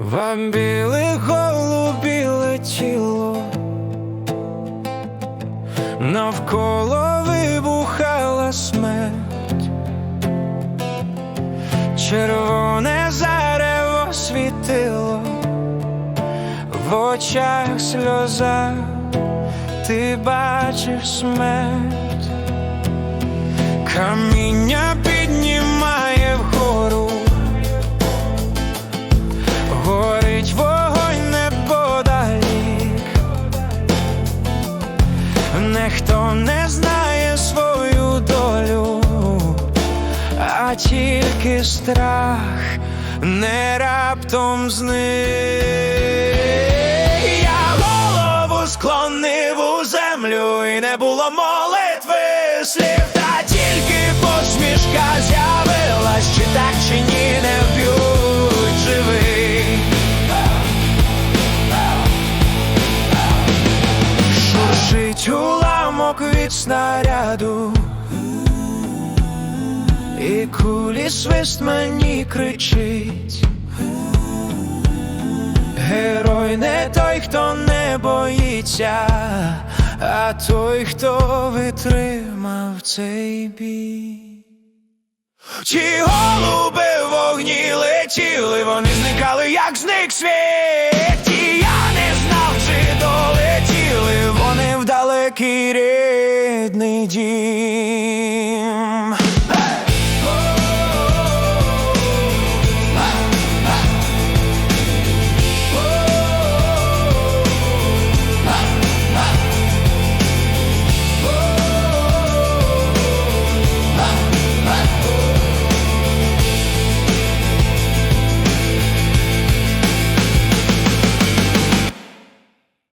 Вам біле голубі летіло, навколо вибухала смерть, червоне зарево світило, в очах сльоза, ти бачиш смерть, Ніхто не знає свою долю, а тільки страх не раптом зник. Я голову склонив у землю, і не було молитви слів, снаряду, і кулі свист мені кричить. Герой не той, хто не боїться, а той, хто витримав цей бій. Ті голуби вогні летіли, вони зникали, як зник світ. І я не знав, чи долетіли вони в далекий рідний дім.